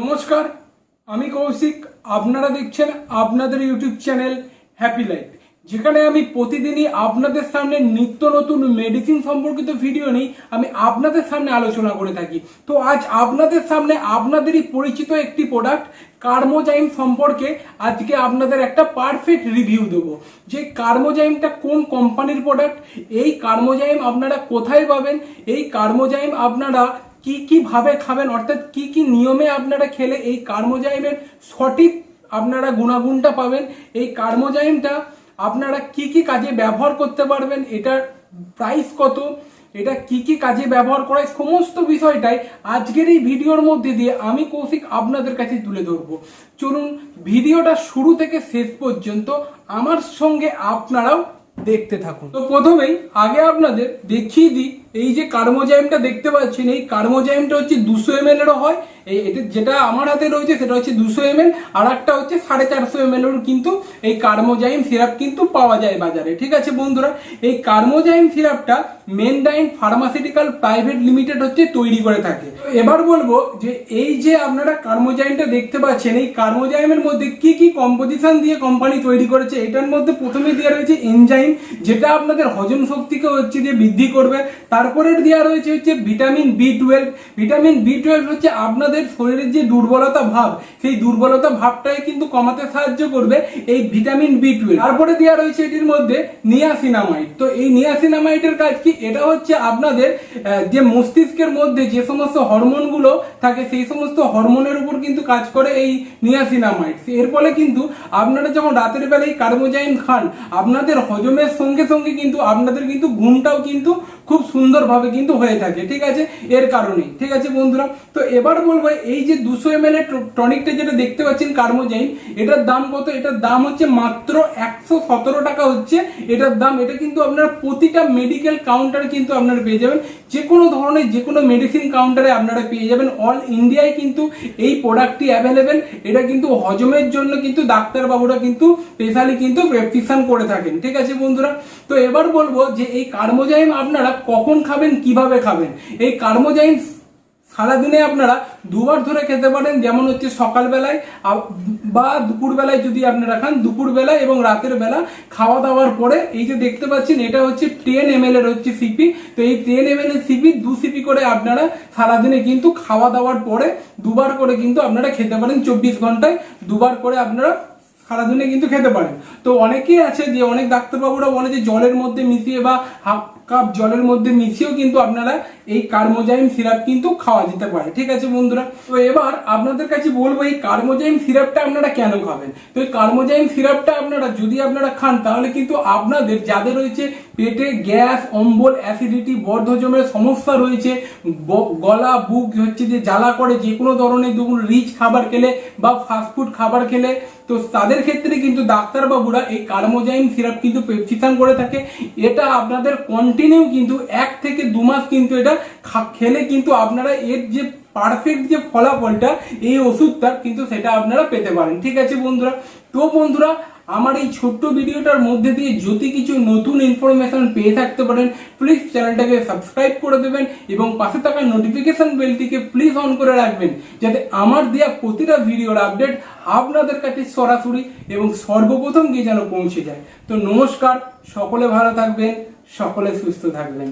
নমস্কার, আমি কৌশিক। আপনারা দেখছেন আপনাদের ইউটিউব চ্যানেল হ্যাপি লাইফ। যেখানে আমি প্রতিদিনই আপনাদের সামনে নিত্য নতুন মেডিসিন সম্পর্কিত ভিডিও নিই আমি আপনাদের সামনে আলোচনা করে থাকি। তো আজ আপনাদের সামনে আপনাদেরই পরিচিত একটি প্রোডাক্ট কার্মোজাইম সম্পর্কে আজকে আপনাদের একটা পারফেক্ট রিভিউ দেবো। যে কার্মোজাইমটা কোন কোম্পানির প্রোডাক্ট এই কার্মোজাইম আপনারা কোথায় পাবেন? এই কার্মোজাইম আপনারা কি কি ভাবে খাবেন? অর্থাৎ কি কি নিয়মে আপনারা খেলে এই কার্মোজাইমের সঠিক আপনারা গুণাগুণটা পাবেন? এই কার্মোজাইমটা আপনারা কি কি কাজে ব্যবহার করতে পারবেন? এটার প্রাইস কত? এটা কি কি কাজে ব্যবহার করা সমস্ত বিষয়টাই আজকের এই ভিডিওর মধ্যে দিয়ে আমি কৌশিক আপনাদের কাছে তুলে ধরবো। চলুন, ভিডিওটা শুরু থেকে শেষ পর্যন্ত আমার সঙ্গে আপনারাও দেখতে থাকুন। তো প্রথমেই আগে আপনাদের দেখিয়ে দিই এই যে কার্মোজাইমটা দেখতে পাচ্ছেন, এই কার্মোজাইমটা হচ্ছে দুশো এম এরও হয়। এই এটা যেটা আমার হাতে রয়েছে, সেটা হচ্ছে দুশো এম এল আর একটা হচ্ছে সাড়ে চারশো এম এর কিন্তু এই কার্মোজাইম সিরাপ কিন্তু পাওয়া যায় বাজারে, ঠিক আছে বন্ধুরা? এই কার্মোজাইম সিরাপটা মেন মেনডাইন ফার্মাসিউটিক্যাল প্রাইভেট লিমিটেড হচ্ছে তৈরি করে থাকে। এবার বলব যে এই যে আপনারা কার্মোজাইমটা দেখতে পাচ্ছেন, এই কার্মোজাইমের মধ্যে কি কি কম্পোজিশন দিয়ে কোম্পানি তৈরি করেছে, এটার মধ্যে প্রথমে দেওয়া রয়েছে এনজাইম যেটা আপনাদের হজম শক্তিকে হচ্ছে যে বৃদ্ধি করবে তারপরে দেওয়া রয়েছে হচ্ছে vitamin B twelve. Vitamin B twelve হচ্ছে আপনাদের শরীরের যে দুর্বলতা ভাব, সেই দুর্বলতা ভাবটাই কিন্তু কমাতে সাহায্য করবে এই ভিটামিন বি টুয়েলভ। তারপরে দেওয়া রয়েছে এটির মধ্যে নিয়াসিনামাইড। তো এই নিয়াসিনামাইডের কাজ কি? এটা হচ্ছে আপনাদের যে মস্তিষ্কের মধ্যে যে সমস্ত হরমোনগুলো থাকে, সেই সমস্ত হরমোনের উপর কিন্তু কাজ করে এই নিয়াসিনামাইড। এর ফলে কিন্তু আপনারা যখন রাতের বেলায় কার্বোজাইম খান, আপনাদের হজমের সঙ্গে সঙ্গে কিন্তু আপনাদের কিন্তু ঘুমটাও কিন্তু খুব সুন্দরভাবে কিন্তু হয়ে থাকে, ঠিক আছে? এর কারণেই, ঠিক আছে বন্ধুরা? তো এবার বলব, এই যে দুশো এম এল টনিকটা যেটা দেখতে পাচ্ছেন কার্মোজাইন, এটার দাম কত? এটার দাম হচ্ছে মাত্র একশো সতেরো টাকা হচ্ছে। এটার দাম, এটা কিন্তু আপনার প্রতিটা মেডিকেল কাউন্টারে কিন্তু আপনারা পেয়ে যাবেন। যে কোনো ধরনের যে কোনো মেডিসিন কাউন্টারে আপনারা পেয়ে যাবেন। অল ইন্ডিয়ায় কিন্তু এই প্রোডাক্টটি অ্যাভেলেবেল এটা কিন্তু হজমের জন্য কিন্তু ডাক্তারবাবুরা কিন্তু স্পেশালি কিন্তু প্রেসক্রিপশন করে থাকেন, ঠিক আছে বন্ধুরা? তো এবার বলব যে এই কার্মোজাইম আপনারা কখন খাবেন, কীভাবে খাবেন? এই কার্মোজাইম সারাদিনে আপনারা দুবার ধরে খেতে পারেন, যেমন হচ্ছে সকালবেলায় বা দুপুরবেলায় যদি আপনারা খান, দুপুরবেলায় এবং রাতের বেলা খাওয়া দাওয়ার পরে, এই যে দেখতে পাচ্ছেন, এটা হচ্ছে টেন এম এর হচ্ছে সিপি তো এই টেন এম এর সিপি দু সিপি করে আপনারা সারাদিনে কিন্তু খাওয়া দাওয়ার পরে দুবার করে কিন্তু আপনারা খেতে পারেন চব্বিশ ঘন্টায়, দুবার করে আপনারা সারাদিনে কিন্তু খেতে পারেন। তো অনেকেই আছে যে, অনেক ডাক্তারবাবুরা বলে যে, জলের মধ্যে মিশিয়ে বা কাপ জলের মধ্যে মিশিয়েও কিন্তু আপনারা এই কার্মোজাইম সিরাপ কিন্তু খাওয়া যেতে পারে। ঠিক আছে বন্ধুরা? তো এবার আপনাদের কাছে বলব, এই কার্মোজাইম সিরাপটা আপনারা কেন খাবেন? তো এই কার্মোজাইম সিরাপটা আপনারা যদি আপনারা খান, তাহলে কিন্তু আপনাদের যাদের রয়েছে পেটে গ্যাস, অম্বল অ্যাসিডিটি বর্ধজমের সমস্যা রয়েছে। গলা, বুক হচ্ছে যে জ্বালা করে যে কোনো ধরনের, ধরুন রিচ খাবার খেলে বা ফাস্টফুড খাবার খেলে, তো তাদের ক্ষেত্রে কিন্তু ডাক্তারবাবুরা এই কার্মোজাইম সিরাপ কিন্তু প্রেসক্রিপশন করে থাকে। এটা আপনাদের কন্টিনিউ কিন্তু এক থেকে দু মাস কিন্তু এটা খেলে কিন্তু আপনারা এর যে পারফেক্ট যে ফলাফলটা, এই ওষুধটা কিন্তু সেটা আপনারা পেতে পারেন। ঠিক আছে বন্ধুরা? তো বন্ধুরা, আমার এই ছোট্ট ভিডিওটার মধ্যে দিয়ে যদি কিছু নতুন ইনফরমেশন পেয়ে থাকতে পারেন প্লিজ চ্যানেলটাকে সাবস্ক্রাইব করে দেবেন এবং পাশে থাকা নোটিফিকেশন বেলটিকে প্লিজ অন করে রাখবেন, যাতে আমার দেওয়া প্রতিটা ভিডিওর আপডেট আপনাদের কাছে সরাসরি এবং সর্বপ্রথম গিয়ে যেন পৌঁছে যায়। তো নমস্কার, সকলে ভালো থাকবেন, সকলে সুস্থ থাকবেন।